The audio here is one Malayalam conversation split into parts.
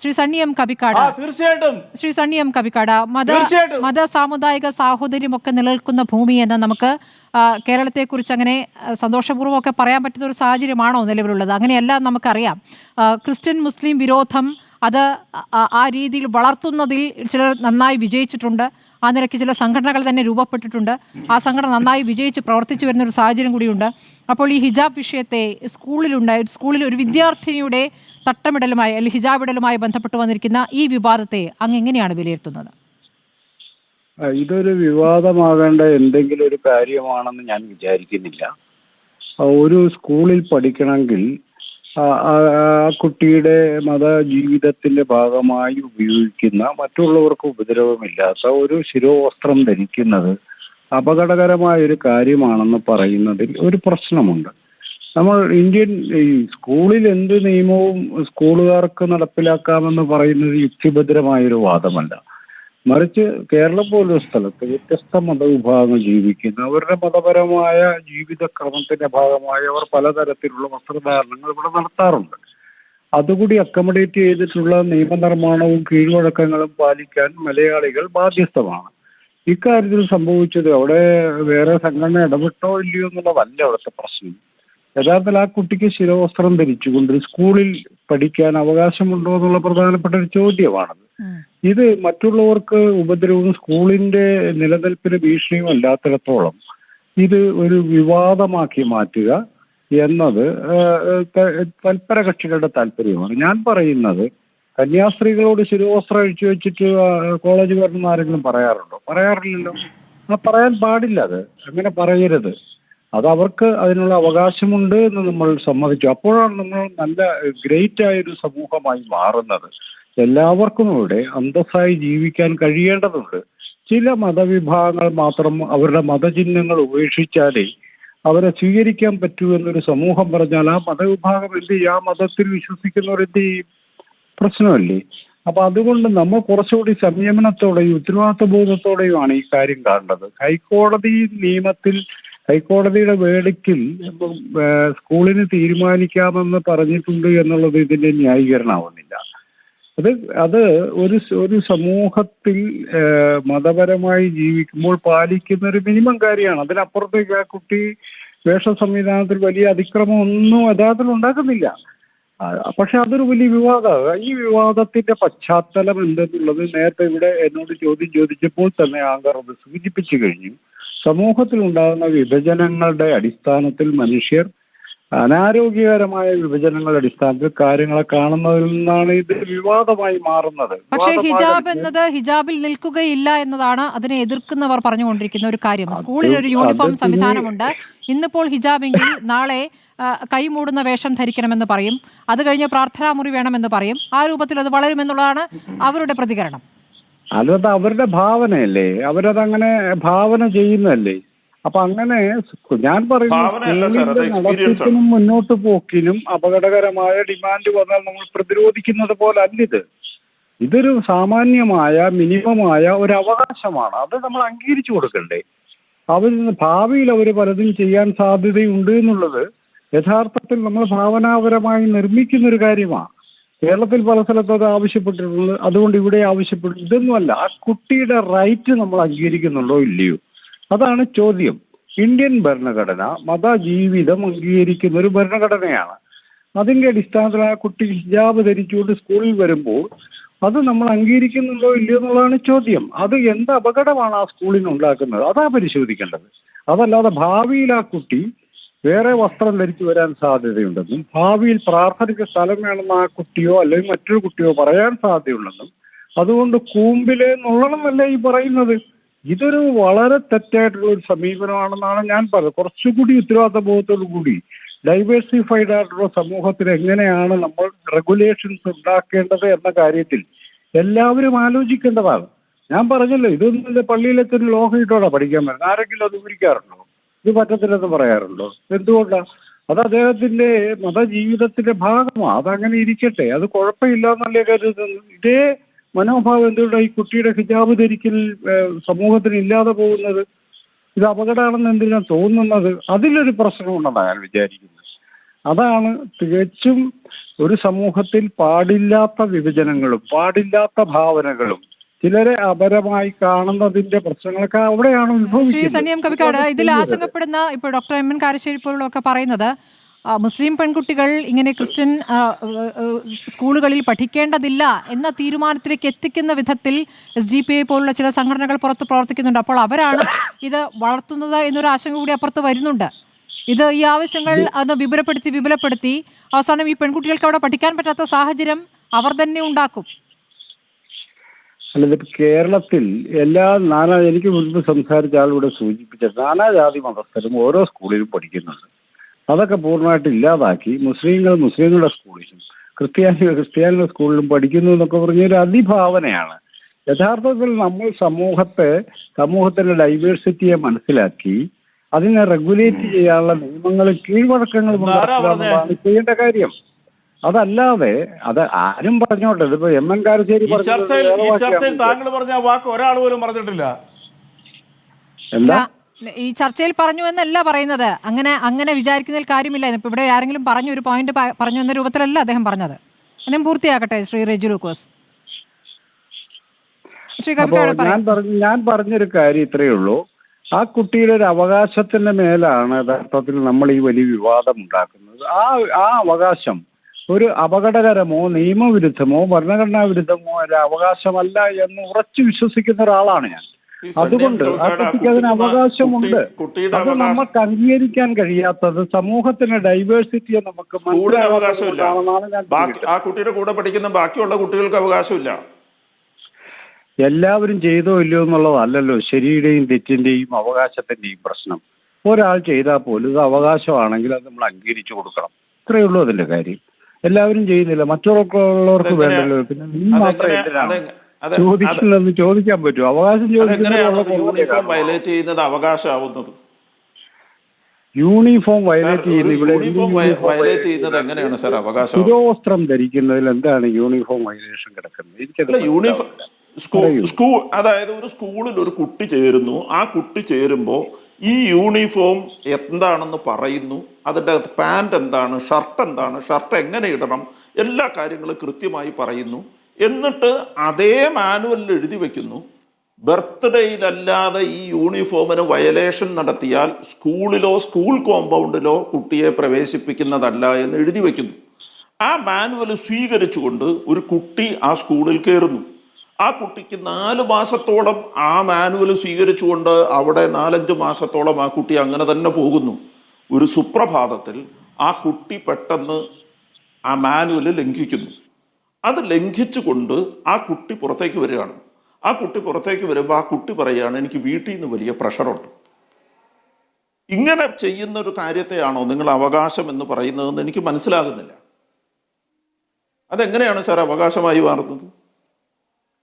ശ്രീ സണ്ണി എം കബിക്കാട് തീർച്ചയായിട്ടും. ശ്രീ സണ്ണി എം കബിക്കാട് മത. മത സാമുദായിക സാഹോദര്യമൊക്കെ നിലനിൽക്കുന്ന ഭൂമി എന്ന് നമുക്ക് കേരളത്തെ കുറിച്ച് അങ്ങനെ ആ, സന്തോഷപൂർവം ഒക്കെ പറയാൻ പറ്റുന്ന ഒരു സാഹചര്യമാണോ നിലവിലുള്ളത്? അങ്ങനെയല്ല നമുക്കറിയാം. ക്രിസ്ത്യൻ മുസ്ലിം വിരോധം അത് ആ രീതിയിൽ വളർത്തുന്നതിൽ ചിലർ നന്നായി വിജയിച്ചിട്ടുണ്ട്. ആ നിലയ്ക്ക് ചില സംഘടനകൾ തന്നെ രൂപപ്പെട്ടിട്ടുണ്ട്. ആ സംഘടന നന്നായി വിജയിച്ച് പ്രവർത്തിച്ചു വരുന്ന ഒരു സാഹചര്യം കൂടിയുണ്ട്. അപ്പോൾ ഈ ഹിജാബ് വിഷയത്തെ സ്കൂളിലുണ്ടായ സ്കൂളിൽ ഒരു വിദ്യാർത്ഥിനിയുടെ തട്ടമിടലുമായി അല്ലെങ്കിൽ ഹിജാബ് ഇടലുമായി ബന്ധപ്പെട്ട് വന്നിരിക്കുന്ന ഈ വിവാദത്തെ അങ്ങ് എങ്ങനെയാണ് വിലയിരുത്തുന്നത്? ഇതൊരു വിവാദമാകേണ്ട എന്തെങ്കിലും ഒരു കാര്യമാണെന്ന് ഞാൻ വിചാരിക്കുന്നില്ല. ഒരു സ്കൂളിൽ പഠിക്കണമെങ്കിൽ ആ കുട്ടിയുടെ മത ജീവിതത്തിന്റെ ഭാഗമായി ഉപയോഗിക്കുന്ന മറ്റുള്ളവർക്ക് ഉപദ്രവമില്ലാത്ത ഒരു ശിരോവസ്ത്രം ധരിക്കുന്നത് അപകടകരമായ ഒരു കാര്യമാണെന്ന് പറയുന്നതിൽ ഒരു പ്രശ്നമുണ്ട്. നമ്മൾ ഇന്ത്യൻ ഈ സ്കൂളിൽ എന്ത് നിയമവും സ്കൂളുകാർക്ക് നടപ്പിലാക്കാമെന്ന് പറയുന്നത് യുക്തിഭദ്രമായ ഒരു വാദമല്ല. മറിച്ച് കേരളം പോലൊരു സ്ഥലത്ത് വ്യത്യസ്ത മതവിഭാഗങ്ങൾ ജീവിക്കുന്ന. അവരുടെ മതപരമായ ജീവിത ജീവിതക്രമത്തിന്റെ ഭാഗമായി അവർ പലതരത്തിലുള്ള വസ്ത്രധാരണങ്ങൾ ഇവിടെ നടത്താറുണ്ട്. അതുകൂടി അക്കമഡേറ്റ് ചെയ്തിട്ടുള്ള നിയമനിർമ്മാണവും കീഴ്വഴക്കങ്ങളും പാലിക്കാൻ മലയാളികൾ ബാധ്യസ്ഥമാണ്. ഇക്കാര്യത്തിൽ സംഭവിച്ചത് അവിടെ വേറെ സംഘടന ഇടപെട്ടോ ഇല്ലയോ എന്നുള്ളതല്ല അവിടുത്തെ പ്രശ്നം. യഥാർത്ഥത്തിൽ ആ കുട്ടിക്ക് ശിരോവസ്ത്രം ധരിച്ചുകൊണ്ട് സ്കൂളിൽ പഠിക്കാൻ അവകാശമുണ്ടോ എന്നുള്ള പ്രധാനപ്പെട്ട ഒരു ചോദ്യമാണത്. ഇത് മറ്റുള്ളവർക്ക് ഉപദ്രവവും സ്കൂളിന്റെ നിലനിൽപ്പിന് ഭീഷണിയും അല്ലാത്തിടത്തോളം ഇത് ഒരു വിവാദമാക്കി മാറ്റുക എന്നത് തൽപര കക്ഷികളുടെ താല്പര്യമാണ്. ഞാൻ പറയുന്നത് കന്യാസ്ത്രീകളോട് ശിരോവസ്ത്രം അഴിച്ചു വെച്ചിട്ട് കോളേജുകാരൻ ആരെങ്കിലും പറയാറുണ്ടോ? പറയാറില്ലല്ലോ. ആ പറയാൻ പാടില്ല അത്. അങ്ങനെ പറയരുത്. അത് അവർക്ക് അതിനുള്ള അവകാശമുണ്ട് എന്ന് നമ്മൾ സമ്മതിച്ചു. അപ്പോഴാണ് നമ്മൾ നല്ല ഗ്രേറ്റ് ആയ ഒരു സമൂഹമായി മാറുന്നത്. എല്ലാവർക്കും ഇവിടെ അന്തസ്സായി ജീവിക്കാൻ കഴിയേണ്ടതുണ്ട്. ചില മതവിഭാഗങ്ങൾ മാത്രം അവരുടെ മതചിഹ്നങ്ങൾ ഉപേക്ഷിച്ചാലേ അവരെ സ്വീകരിക്കാൻ പറ്റൂ എന്നൊരു സമൂഹം പറഞ്ഞാൽ ആ മതവിഭാഗം എന്ത് ചെയ്യും? ആ മതത്തിൽ വിശ്വസിക്കുന്നവർ എന്ത് ചെയ്യും? പ്രശ്നമല്ലേ? അപ്പൊ അതുകൊണ്ട് നമ്മൾ കുറച്ചുകൂടി സംയമനത്തോടെയും ഉത്തരവാദിത്വ ബോധത്തോടെയുമാണ് ഈ കാര്യം കാണേണ്ടത് ഹൈക്കോടതി നിയമത്തിൽ ഹൈക്കോടതിയുടെ വേടിക്കിൽ സ്കൂളിന് തീരുമാനിക്കാമെന്ന് പറഞ്ഞിട്ടുണ്ട് എന്നുള്ളത് ഇതിന്റെ ന്യായീകരണമാവുന്നില്ല. അത് അത് ഒരു ഒരു സമൂഹത്തിൽ മതപരമായി ജീവിക്കുമ്പോൾ പാലിക്കുന്ന ഒരു മിനിമം കാര്യമാണ്. അതിനപ്പുറത്തേക്ക് ആ കുട്ടി വേഷ സംവിധാനത്തിൽ വലിയ അതിക്രമം ഒന്നും യഥാർത്ഥത്തിൽ ഉണ്ടാക്കുന്നില്ല. പക്ഷെ അതൊരു വലിയ വിവാദമാണ്. ഈ വിവാദത്തിന്റെ പശ്ചാത്തലം എന്തെന്നുള്ളത് നേരത്തെ ഇവിടെ എന്നോട് ചോദ്യം ചോദിച്ചപ്പോൾ തന്നെ ആങ്കർ അത് സൂചിപ്പിച്ചു കഴിഞ്ഞു. സമൂഹത്തിൽ ഉണ്ടാകുന്ന വിഭജനങ്ങളുടെ അടിസ്ഥാനത്തിൽ മനുഷ്യർ അനാരോഗ്യകരമായ വിഭജനങ്ങളുടെ അടിസ്ഥാനത്തിൽ കാര്യങ്ങളെ കാണുന്നതിൽ നിന്നാണ് ഇത് വിവാദമായി മാറുന്നത്. പക്ഷേ ഹിജാബ് എന്നത് ഹിജാബിൽ നിൽക്കുകയില്ല എന്നതാണ് അതിനെ എതിർക്കുന്നവർ പറഞ്ഞുകൊണ്ടിരിക്കുന്ന ഒരു കാര്യം. സ്കൂളിൽ ഒരു യൂണിഫോം സംവിധാനമുണ്ട്. ഇന്നിപ്പോൾ ഹിജാബെങ്കിൽ നാളെ കൈമൂടുന്ന കൈ മൂടുന്ന വേഷം ധരിക്കണമെന്ന് പറയും. അത് കഴിഞ്ഞ് പ്രാർത്ഥനാ മുറി വേണമെന്ന് പറയും. ആ രൂപത്തിൽ അത് വളരുമെന്നുള്ളതാണ് അവരുടെ പ്രതികരണം. അല്ലത് അവരുടെ ഭാവനയല്ലേ? അവരത് അങ്ങനെ ഭാവന ചെയ്യുന്നതല്ലേ? അപ്പൊ അങ്ങനെ ഞാൻ പറയുന്നത് മുന്നോട്ട് പോക്കിനും അപകടകരമായ ഡിമാൻഡ് വന്നാൽ നമ്മൾ പ്രതിരോധിക്കുന്നത് പോലെ അല്ലിത് ഇതൊരു സാമാന്യമായ മിനിമമായ ഒരു അവകാശമാണ്. അത് നമ്മൾ അംഗീകരിച്ചു കൊടുക്കണ്ടേ? അവർ ഭാവിയിൽ അവർ പലതും ചെയ്യാൻ സാധ്യതയുണ്ട് എന്നുള്ളത് യഥാർത്ഥത്തിൽ നമ്മൾ ഭാവനാപരമായി നിർമ്മിക്കുന്ന ഒരു കാര്യമാണ്. കേരളത്തിൽ പല സ്ഥലത്തും അത് ആവശ്യപ്പെട്ടിട്ടുണ്ട്. അതുകൊണ്ട് ഇവിടെ ആവശ്യപ്പെട്ടു ഇതൊന്നുമല്ല. ആ കുട്ടിയുടെ റൈറ്റ് നമ്മൾ അംഗീകരിക്കുന്നുണ്ടോ ഇല്ലയോ? അതാണ് ചോദ്യം. ഇന്ത്യൻ ഭരണഘടന മതജീവിതം അംഗീകരിക്കുന്ന ഒരു ഭരണഘടനയാണ്. അതിന്റെ അടിസ്ഥാനത്തിൽ ആ കുട്ടി ഹിജാബ് ധരിച്ചുകൊണ്ട് സ്കൂളിൽ വരുമ്പോൾ അത് നമ്മൾ അംഗീകരിക്കുന്നുണ്ടോ ഇല്ലയോ എന്നുള്ളതാണ് ചോദ്യം. അത് എന്ത് അപകടമാണ് ആ സ്കൂളിന് ഉണ്ടാക്കുന്നത്? അതാ പരിശോധിക്കേണ്ടത്. അതല്ലാതെ ഭാവിയിൽ ആ കുട്ടി വേറെ വസ്ത്രം ധരിച്ചു വരാൻ സാധ്യതയുണ്ടെന്നും ഭാവിയിൽ പ്രാർത്ഥനയ്ക്ക് സ്ഥലം വേണമെന്ന് ആ കുട്ടിയോ അല്ലെങ്കിൽ മറ്റൊരു കുട്ടിയോ പറയാൻ സാധ്യതയുണ്ടെന്നും അതുകൊണ്ട് കൂമ്പിലെ നുള്ളണമെന്നല്ല ഈ പറയുന്നത്? ഇതൊരു വളരെ തെറ്റായിട്ടുള്ള ഒരു സമീപനമാണെന്നാണ് ഞാൻ പറയുന്നത് കുറച്ചുകൂടി ഉത്തരവാദിത്ത ബോധത്തോടു കൂടി ഡൈവേഴ്സിഫൈഡ് ആയിട്ടുള്ള സമൂഹത്തിൽ എങ്ങനെയാണ് നമ്മൾ റെഗുലേഷൻസ് ഉണ്ടാക്കേണ്ടത് എന്ന കാര്യത്തിൽ എല്ലാവരും ആലോചിക്കേണ്ടതാണ്. ഞാൻ പറഞ്ഞല്ലോ ഇതൊന്നും പള്ളിയിലൊക്കെ ഒരു ലോഹം ഇട്ടോടാ പഠിക്കാൻ പറ്റുന്നത് ആരെങ്കിലും അത് വിവരിക്കാറുണ്ടോ ഇത് പറ്റത്തില്ലെന്ന് പറയാറുണ്ടോ? എന്തുകൊണ്ടാണ് അത് അദ്ദേഹത്തിന്റെ മതജീവിതത്തിന്റെ ഭാഗമാണ് അതങ്ങനെ ഇരിക്കട്ടെ. അത് കുഴപ്പമില്ല എന്നല്ലേ കരുതുന്നു ഇതേ മനോഭാവം എന്തുകൊണ്ടാണ് ഈ കുട്ടിയുടെ ഹിജാബ് ധരിക്കൽ സമൂഹത്തിന് ഇല്ലാതെ പോകുന്നത്? ഇത് അപകടമാണെന്ന് എന്തിനാ തോന്നുന്നത്? അതിലൊരു പ്രശ്നമുണ്ടെന്നാണ് ഞാൻ വിചാരിക്കുന്നത്. അതാണ് തികച്ചും ഒരു സമൂഹത്തിൽ പാടില്ലാത്ത വിഭജനങ്ങളും പാടില്ലാത്ത ഭാവനകളും ചിലരെ അപരമായി കാണുന്നതിന്റെ പ്രശ്നങ്ങളൊക്കെ അവിടെയാണ് ശ്രീ സണ്യം കവിക്കാട് ഇതിൽ ആശങ്കപ്പെടുന്ന ഇപ്പോൾ ഡോക്ടർ എം എൻ കാരശ്ശേരി പോലുള്ളൊക്കെ പറയുന്നത് മുസ്ലിം പെൺകുട്ടികൾ ഇങ്ങനെ ക്രിസ്ത്യൻ സ്കൂളുകളിൽ പഠിക്കേണ്ടതില്ല എന്ന തീരുമാനത്തിലേക്ക് എത്തിക്കുന്ന വിധത്തിൽ എസ് ഡി പി ഐ പോലുള്ള ചില സംഘടനകൾ പുറത്ത് പ്രവർത്തിക്കുന്നുണ്ട്. അപ്പോൾ അവരാണ് ഇത് വളർത്തുന്നത് എന്നൊരു ആശങ്ക കൂടി അപ്പുറത്ത് വരുന്നുണ്ട്. ഇത് ഈ ആവശ്യങ്ങൾ അത് വിപുലപ്പെടുത്തി വിപുലപ്പെടുത്തി അവസാനം ഈ പെൺകുട്ടികൾക്ക് അവിടെ പഠിക്കാൻ പറ്റാത്ത സാഹചര്യം അവർ തന്നെ ഉണ്ടാക്കും. അല്ല ഇതിപ്പോ കേരളത്തിൽ എല്ലാ നാനാ എനിക്ക് മുൻപ് സംസാരിച്ച ആളിവിടെ സൂചിപ്പിച്ച നാനാജാതി മതസ്ഥരും ഓരോ സ്കൂളിലും പഠിക്കുന്നുണ്ട്. അതൊക്കെ പൂർണമായിട്ട് ഇല്ലാതാക്കി മുസ്ലിങ്ങൾ മുസ്ലിങ്ങളുടെ സ്കൂളിലും ക്രിസ്ത്യാനികൾ ക്രിസ്ത്യാനിയുടെ സ്കൂളിലും പഠിക്കുന്നു എന്നൊക്കെ പറഞ്ഞ ഒരു അതിഭാവനയാണ്. യഥാർത്ഥത്തിൽ നമ്മൾ സമൂഹത്തെ സമൂഹത്തിന്റെ ഡൈവേഴ്സിറ്റിയെ മനസ്സിലാക്കി അതിനെ റെഗുലേറ്റ് ചെയ്യാനുള്ള നിയമങ്ങൾ കീഴ്വഴക്കങ്ങൾ ചെയ്യേണ്ട കാര്യം. അതല്ലാതെ അത് ആരും പറഞ്ഞോട്ടെ ഇതിപ്പോ എം എൻ കാരശ്ശേരി ഈ ചർച്ചയിൽ ഈ ചർച്ചയിൽ താങ്കൾ പറഞ്ഞ ആ വാക്ക് ഒരാൾ പോലും പറഞ്ഞിട്ടില്ല. എന്താ? ഈ ചർച്ചയിൽ പറഞ്ഞു എന്നല്ല പറയുന്നത്. അങ്ങനെ അങ്ങനെ വിചാരിക്കുന്നതിൽ കാര്യമില്ല. ഇപ്പൊ ഇവിടെ ആരെങ്കിലും പറഞ്ഞു ഒരു പോയിന്റ് പറഞ്ഞു എന്ന രൂപത്തിലല്ല അദ്ദേഹം പറഞ്ഞത്. അദ്ദേഹം പൂർത്തിയാക്കട്ടെ ശ്രീ റെജു ലൂക്കോസ്. ഞാൻ പറഞ്ഞു ഞാൻ പറഞ്ഞൊരു കാര്യം ഇത്രയേ ഉള്ളൂ. ആ കുട്ടിയുടെ ഒരു അവകാശത്തിന്റെ മേലാണ് യഥാർത്ഥത്തിൽ നമ്മൾ ഈ വലിയ വിവാദം ഉണ്ടാക്കുന്നത്. ആ ആ അവകാശം ഒരു അപകടകരമോ നിയമവിരുദ്ധമോ ഭരണഘടനാ വിരുദ്ധമോ ഒരു അവകാശമല്ല എന്ന് ഉറച്ചു വിശ്വസിക്കുന്ന ഒരാളാണ് ഞാൻ. അതുകൊണ്ട് ആ കുട്ടിക്ക് അതിന് അവകാശമുണ്ട്. അത് നമുക്ക് അംഗീകരിക്കാൻ കഴിയാത്തത് സമൂഹത്തിന്റെ ഡൈവേഴ്സിറ്റിയെ നമുക്ക് ആ കുട്ടിയുടെ കൂടെ പഠിക്കുന്ന ബാക്കിയുള്ള കുട്ടികൾക്ക് അവകാശമില്ല. എല്ലാവരും ചെയ്തോ ഇല്ലയോ എന്നുള്ളതല്ലല്ലോ ശരിയുടെയും തെറ്റിന്റെയും അവകാശത്തിന്റെയും പ്രശ്നം. ഒരാൾ ചെയ്താൽ പോലും ഇത് അവകാശമാണെങ്കിൽ അത് നമ്മൾ അംഗീകരിച്ചു കൊടുക്കണം. ഇത്രയേ ഉള്ളൂ അതിന്റെ കാര്യം. എല്ലാവരും ചെയ്യുന്നില്ല. മറ്റുള്ളവർക്ക് വേണ്ടല്ലോ. പിന്നെ നീ മാത്രം എന്തിനാണ് അതെ- ചോദിക്കാൻ പറ്റും അവകാശം യൂണിഫോം വയലേറ്റ് ചെയ്യുന്നത് അവകാശമാവുന്നത്? യൂണിഫോം വയലേറ്റ് ചെയ്യുന്ന ഇവിടെ വയലേറ്റ് ചെയ്യുന്നത്? എങ്ങനെയാണ് സാർ അവകാശം ശിരോവസ്ത്രം ധരിക്കുന്നതിൽ എന്താണ് യൂണിഫോം വയലേഷൻ കിടക്കുന്നത്? എനിക്കത് യൂണിഫോം സ്കൂൾ സ്കൂൾ അതായത് ഒരു സ്കൂളിൽ ഒരു കുട്ടി ചേരുന്നു. ആ കുട്ടി ചേരുമ്പോൾ ഈ യൂണിഫോം എന്താണെന്ന് പറയുന്നു അതിന്റെ പാന്റ് എന്താണ് ഷർട്ട് എന്താണ് ഷർട്ട് എങ്ങനെ ഇടണം എല്ലാ കാര്യങ്ങളും കൃത്യമായി പറയുന്നു. എന്നിട്ട് അതേ മാനുവലിൽ എഴുതി വെക്കുന്നു ബർത്ത്ഡേയിലല്ലാതെ ഈ യൂണിഫോമിന് വയലേഷൻ നടത്തിയാൽ സ്കൂളിലോ സ്കൂൾ കോമ്പൗണ്ടിലോ കുട്ടിയെ പ്രവേശിപ്പിക്കുന്നതല്ല എന്ന് എഴുതി വെക്കുന്നു. ആ മാനുവൽ സ്വീകരിച്ചുകൊണ്ട് ഒരു കുട്ടി ആ സ്കൂളിൽ കയറുന്നു. ആ കുട്ടിക്ക് നാല് മാസത്തോളം ആ മാനുവൽ സ്വീകരിച്ചുകൊണ്ട് അവിടെ നാലഞ്ച് മാസത്തോളം ആ കുട്ടി അങ്ങനെ തന്നെ പോകുന്നു. ഒരു സുപ്രഭാതത്തിൽ ആ കുട്ടി പെട്ടെന്ന് ആ മാനുവൽ ലംഘിക്കുന്നു. അത് ലംഘിച്ചുകൊണ്ട് ആ കുട്ടി പുറത്തേക്ക് വരികയാണ്. ആ കുട്ടി പുറത്തേക്ക് വരുമ്പോൾ ആ കുട്ടി പറയുകയാണ് എനിക്ക് വീട്ടിൽ നിന്ന് വലിയ പ്രഷറുണ്ട്. ഇങ്ങനെ ചെയ്യുന്ന ഒരു കാര്യത്തെയാണോ നിങ്ങൾ അവകാശം എന്ന് പറയുന്നതെന്ന് എനിക്ക് മനസ്സിലാകുന്നില്ല. അതെങ്ങനെയാണ് സാർ അവകാശമായി മാറുന്നത്?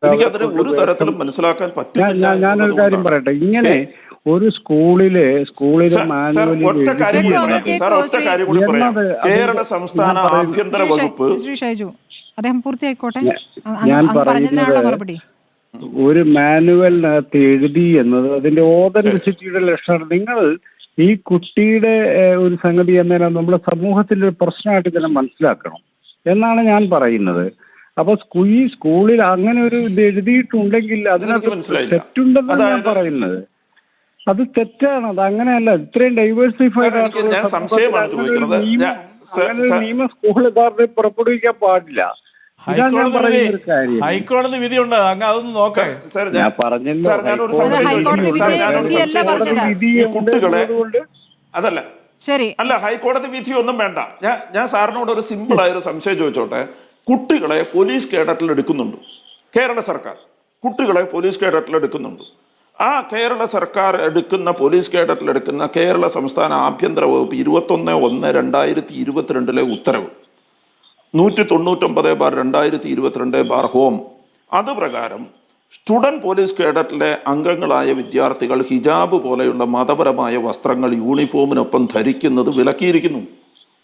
എനിക്കതിനെ ഒരു തരത്തിലും മനസ്സിലാക്കാൻ പറ്റില്ല ഞാൻ ഞാനൊരു കാര്യം. പറയട്ടെ. ഇങ്ങനെ ഒരു സ്കൂളിൽ സ്കൂളിൽ ഒറ്റ കാര്യം കൂടി കേൾക്കൂ, പറയാം. കേൾക്കൂ, സാർ, ഒറ്റ കാര്യം കൂടി പറയാം. കേരള സംസ്ഥാന ആഭ്യന്തര വകുപ്പ് ശ്രീ ഷൈജു അദ്ദേഹം പൂർത്തിയായിക്കോട്ടെ. ഞാൻ- മറുപടി. ഒരു മാനുവലിനകത്ത് എഴുതി എന്നത് അതിന്റെ ഓതന്റിസിറ്റിയുടെ ലക്ഷണം. നിങ്ങൾ ഈ കുട്ടിയുടെ ഒരു സംഗതി എന്നതിനെ നമ്മുടെ സമൂഹത്തിന്റെ ഒരു പ്രശ്നമായിട്ട് ഇതിനെ മനസ്സിലാക്കണം. എന്നാണ് ഞാൻ പറയുന്നത്. അപ്പൊ ഈ സ്കൂളിൽ അങ്ങനെ ഒരു ഇത് എഴുതിയിട്ടുണ്ടെങ്കിൽ അതിനകത്ത് മനസ്സിലായില്ല. തെറ്റുണ്ടെന്നാണ് ഞാൻ പറയുന്നത്. അത് തെറ്റാണ്. അത് അങ്ങനെയല്ല. ഇത്രയും ഡൈവേഴ്സിഫൈഡ് ആയിട്ടുള്ള നിയമം സ്കൂൾ യഥാർത്ഥത്തിൽ പുറപ്പെടുവിക്കാൻ പാടില്ല. ഹൈക്കോടതി ഉണ്ട് വിധിയുണ്ട്. അങ്ങ് അതൊന്ന് നോക്കാം. കുട്ടികളെ അതല്ല. ശരി. അല്ല ഹൈക്കോടതി വിധി ഒന്നും വേണ്ട. ഞാൻ ഞാൻ സാറിനോട് ഒരു സിമ്പിൾ ആയ ഒരു സംശയം ചോദിച്ചോട്ടെ. കുട്ടികളെ പോലീസ് കേഡറ്റിൽ എടുക്കുന്നുണ്ട്. കേരള സർക്കാർ കുട്ടികളെ പോലീസ് കേഡറ്റിൽ എടുക്കുന്നുണ്ട്. ആ കേരള സർക്കാർ എടുക്കുന്ന പോലീസ് കേഡറ്റിൽ എടുക്കുന്ന കേരള സംസ്ഥാന ആഭ്യന്തര വകുപ്പ് ഇരുപത്തൊന്ന് ഒന്ന് രണ്ടായിരത്തി ഇരുപത്തിരണ്ടിലെ ഉത്തരവ്. നൂറ്റി തൊണ്ണൂറ്റൊമ്പത് ബാർ രണ്ടായിരത്തി ഇരുപത്തിരണ്ട് ബാർ ഹോം. അത് പ്രകാരം സ്റ്റുഡന്റ് പോലീസ് കേഡറ്റിലെ അംഗങ്ങളായ വിദ്യാർത്ഥികൾ ഹിജാബ് പോലെയുള്ള മതപരമായ വസ്ത്രങ്ങൾ യൂണിഫോമിനൊപ്പം ധരിക്കുന്നത് വിലക്കിയിരിക്കുന്നു.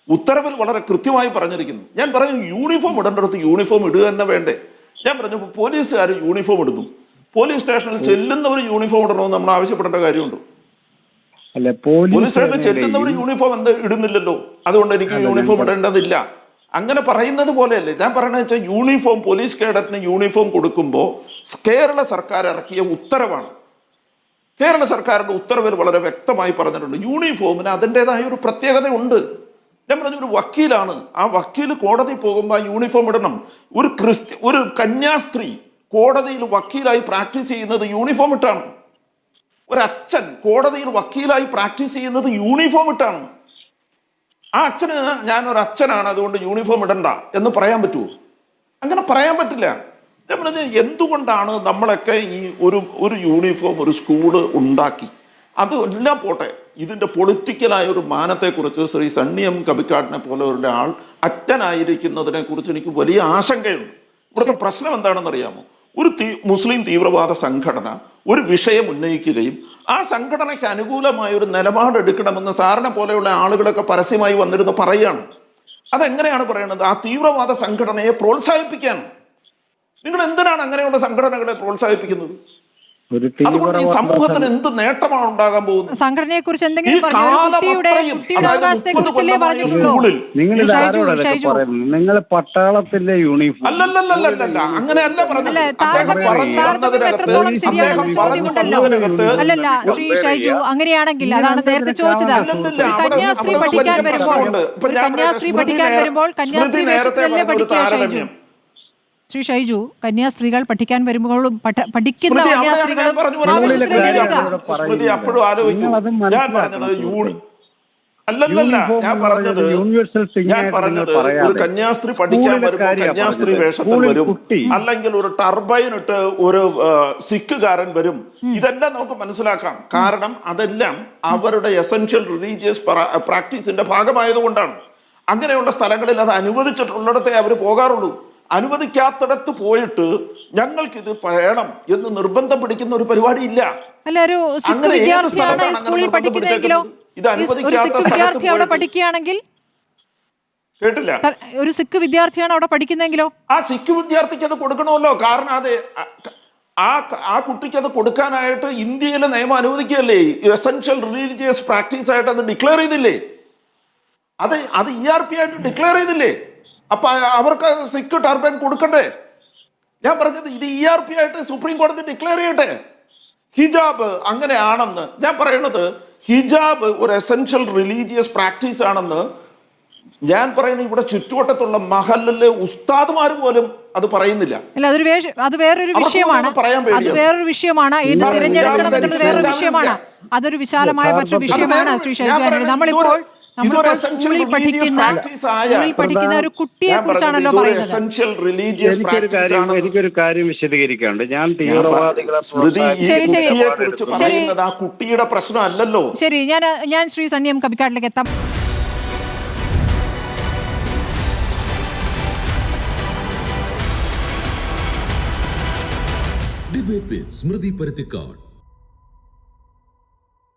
ഉത്തരവിൽ വളരെ കൃത്യമായി പറഞ്ഞിരിക്കുന്നു. ഞാൻ പറഞ്ഞു യൂണിഫോം ഇടേണ്ടടുത്ത് യൂണിഫോം ഇടുക തന്നെ വേണ്ടേ? ഞാൻ പറഞ്ഞു പോലീസുകാർ യൂണിഫോം ഇടുന്നു. പോലീസ് സ്റ്റേഷനിൽ ചെല്ലുന്നവർ യൂണിഫോം ഇടണമെന്ന് നമ്മൾ ആവശ്യപ്പെടേണ്ട കാര്യമുണ്ട്? അല്ല പോലീസ് സ്റ്റേഷനിൽ ചെല്ലുന്നവർ യൂണിഫോം എന്ത് ഇടുന്നില്ലല്ലോ? അതുകൊണ്ട് എനിക്ക് യൂണിഫോം ഇടേണ്ടതില്ല. അങ്ങനെ പറയുന്നത് പോലെയല്ലേ. ഞാൻ പറയണത് വെച്ചാൽ യൂണിഫോം പോലീസ് കേഡറ്റിന് യൂണിഫോം കൊടുക്കുമ്പോൾ കേരള സർക്കാർ ഇറക്കിയ ഉത്തരവാണ്. കേരള സർക്കാരിന്റെ ഉത്തരവിൽ വളരെ വ്യക്തമായി പറഞ്ഞിട്ടുണ്ട്. യൂണിഫോമിന് അതിന്റെതായ ഒരു പ്രത്യേകതയുണ്ട്. ഞാൻ പറഞ്ഞു ഒരു വക്കീലാണ്. ആ വക്കീൽ കോടതി പോകുമ്പോൾ ആ യൂണിഫോം ഇടണം. ഒരു ക്രിസ്ത്യ ഒരു കന്യാസ്ത്രീ കോടതിയിൽ വക്കീലായി പ്രാക്ടീസ് ചെയ്യുന്നത് യൂണിഫോം ഇട്ടാണ്. ഒരച്ഛൻ കോടതിയിൽ വക്കീലായി പ്രാക്ടീസ് ചെയ്യുന്നത് യൂണിഫോം ഇട്ടാണ്. ആ അച്ഛന് ഞാൻ ഒരു അച്ഛനാണ് അതുകൊണ്ട് യൂണിഫോം ഇടണ്ട. എന്ന് പറയാൻ പറ്റുമോ അങ്ങനെ പറയാൻ പറ്റില്ല. ഞാൻ പറഞ്ഞത് എന്തുകൊണ്ടാണ് നമ്മളൊക്കെ ഈ ഒരു ഒരു യൂണിഫോം ഒരു സ്കൂൾ ഉണ്ടാക്കി? അത് എല്ലാം പോട്ടെ ഇതിന്റെ പൊളിറ്റിക്കലായ ഒരു മാനത്തെക്കുറിച്ച് ശ്രീ സണ്ണിയം കബിക്കാടിനെ പോലെ ഒരാൾ അറ്റനായിരിക്കുന്നതിനെ കുറിച്ച് എനിക്ക് വലിയ ആശങ്കയുണ്ട്. ഇവിടുത്തെ പ്രശ്നം എന്താണെന്ന് അറിയാമോ ഒരു തീ മുസ്ലിം തീവ്രവാദ സംഘടന ഒരു വിഷയം ഉന്നയിക്കുകയും ആ സംഘടനയ്ക്ക് അനുകൂലമായ ഒരു നിലപാടെടുക്കണമെന്ന് സാറിനെ പോലെയുള്ള ആളുകളൊക്കെ പരസ്യമായി വന്നിരുന്ന് പറയുകയാണ്. അതെങ്ങനെയാണ് പറയുന്നത് ആ തീവ്രവാദ സംഘടനയെ പ്രോത്സാഹിപ്പിക്കാൻ. നിങ്ങൾ എന്തിനാണ് അങ്ങനെയുള്ള സംഘടനകളെ പ്രോത്സാഹിപ്പിക്കുന്നത്? സമൂഹത്തിന് എന്ത് നേട്ടമാണ് ഉണ്ടാകാൻ പോകുന്നത്? സംഘടനയെ കുറിച്ച് എന്തെങ്കിലും നിങ്ങൾ പട്ടാളത്തിന്റെ യൂണിഫോം അല്ലല്ലല്ലല്ല അങ്ങനെയല്ല പറഞ്ഞത്. അല്ല, അദ്ദേഹം താരതമ്യം- പറഞ്ഞു താരതമ്യം വന്നതിനകത്ത് എത്രത്തോളം ശരിയാണെന്ന് അദ്ദേഹം ചോദ്യമുണ്ടല്ലോ. അല്ലല്ല ശ്രീ ഷൈജു അങ്ങനെയാണെങ്കിൽ അതാണ് നേരത്തെ ചോദിച്ചത്. അല്ലല്ലല്ല, കന്യാസ്ത്രീ പഠിക്കാൻ വരുമ്പോൾ പ്രശ്നമുണ്ട്. ഇപ്പൊ ഞാൻ കന്യാസ്ത്രീ പഠിക്കാൻ വരുമ്പോൾ കന്യാസ്ത്രീ പഠിക്കാൻ വേഷത്തിലല്ലേ പഠിക്കുക ഷൈജു. ശ്രീ ഷൈജു കന്യാസ്ത്രീകൾ പഠിക്കാൻ വരുമ്പോഴും പഠ- പഠിക്കുന്ന അല്ലല്ലല്ല ഞാൻ എന്ന് പറഞ്ഞത് ഞാൻ പറഞ്ഞത് ഒരു കന്യാസ്ത്രീ പഠിക്കാൻ വരുമ്പോൾ കന്യാസ്ത്രീ വേഷത്തിൽ വരും. അല്ലെങ്കിൽ ഒരു ടർബൈൻ ഇട്ട് ഒരു സിഖുകാരൻ സിക്കുകാരൻ വരും ഇതെല്ലാം നമുക്ക് മനസ്സിലാക്കാം. കാരണം അതെല്ലാം അവരുടെ എസെൻഷ്യൽ റിലീജിയസ് പ്രാക്ടീസിന്റെ ഭാഗമായതുകൊണ്ടാണ്. അങ്ങനെയുള്ള സ്ഥലങ്ങളിൽ അത് അനുവദിച്ചിട്ടുള്ളിടത്തെ അവർ പോകാറുള്ളൂ. അനുവദിക്കാത്തിടത്ത് പോയിട്ട് ഞങ്ങൾക്ക് ഇത് വേണം എന്ന് നിർബന്ധം പിടിക്കുന്ന ഒരു പരിപാടി ഇല്ല സ്കൂളിൽ അങ്ങനെ ഇത് അനുവദിക്കാത്ത വിദ്യാർത്ഥി അവിടെ പോയിട്ട്. പഠിക്കുകയാണെങ്കിൽ? കേട്ടില്ല. ഒരു സിഖ് വിദ്യാർത്ഥിയാണ് അവിടെ പഠിക്കുന്നെങ്കിലോ ആ സിഖ് വിദ്യാർത്ഥിക്ക് അത് കൊടുക്കണമല്ലോ. കാരണം അത് ആ ആ കുട്ടിക്ക് അത് കൊടുക്കാനായിട്ട് ഇന്ത്യയിലെ നിയമം അനുവദിക്കുകയല്ലേ? എസെൻഷ്യൽ റിലീജിയസ് പ്രാക്ടീസ് ആയിട്ട് അത് ഡിക്ലെയർ ചെയ്തില്ലേ? അത് അത് ഇ ആർ പി ആയിട്ട് ഡിക്ലെയർ ചെയ്തില്ലേ? അപ്പൊ അവർക്ക് സിക്ക് ടർബൻ കൊടുക്കണ്ടേ? ഞാൻ പറഞ്ഞത് ഇത് ഇ ആർ പി ആയിട്ട് സുപ്രീം കോടതി ഡിക്ലെയർ ചെയ്യട്ടെ. ഹിജാബ് അങ്ങനെയാണെന്ന് ഞാൻ പറയണത് ഹിജാബ് ഒരു എസെൻഷ്യൽ റിലീജിയസ് പ്രാക്ടീസ് ആണെന്ന് ഞാൻ പറയുന്നത് ഇവിടെ ചുറ്റുവട്ടത്തുള്ള മഹലിലെ ഉസ്താദ്മാർ പോലും അത് പറയുന്നില്ല. അല്ല അതൊരു അത് വേറൊരു വിഷയമാണ്. അത്. വേറൊരു വിഷയമാണ്. ഇത് തിരഞ്ഞെടുക്കണം എന്നുള്ളത് വേറൊരു വിഷയമാണ്. അതൊരു വിശാലമായ മറ്റൊരു വിഷയമാണ് ശ്രീ ഷൈജു നമ്മളിപ്പോൾ സ്കൂളിൽ പഠിക്കുന്ന സ്കൂളിൽ പഠിക്കുന്ന ഒരു കുട്ടിയെ കുറിച്ചാണല്ലോ പറയുന്നത്. എസെൻഷ്യൽ റിലീജിയസ് എനിക്കൊരു കാര്യം വിശദീകരിക്കാണ്ട് ഞാൻ തീവ്രവാദികളെ ശരി, ശരി. ശരി. കുട്ടിയുടെ പ്രശ്നമല്ലല്ലോ. ശരി ഞാൻ ഞാൻ ശ്രീ സണ്ണിയം കബിക്കാട്ടിലേക്ക് എത്താം. ഡിബേറ്റ് സ്മൃതി പരുത്തിക്കാട്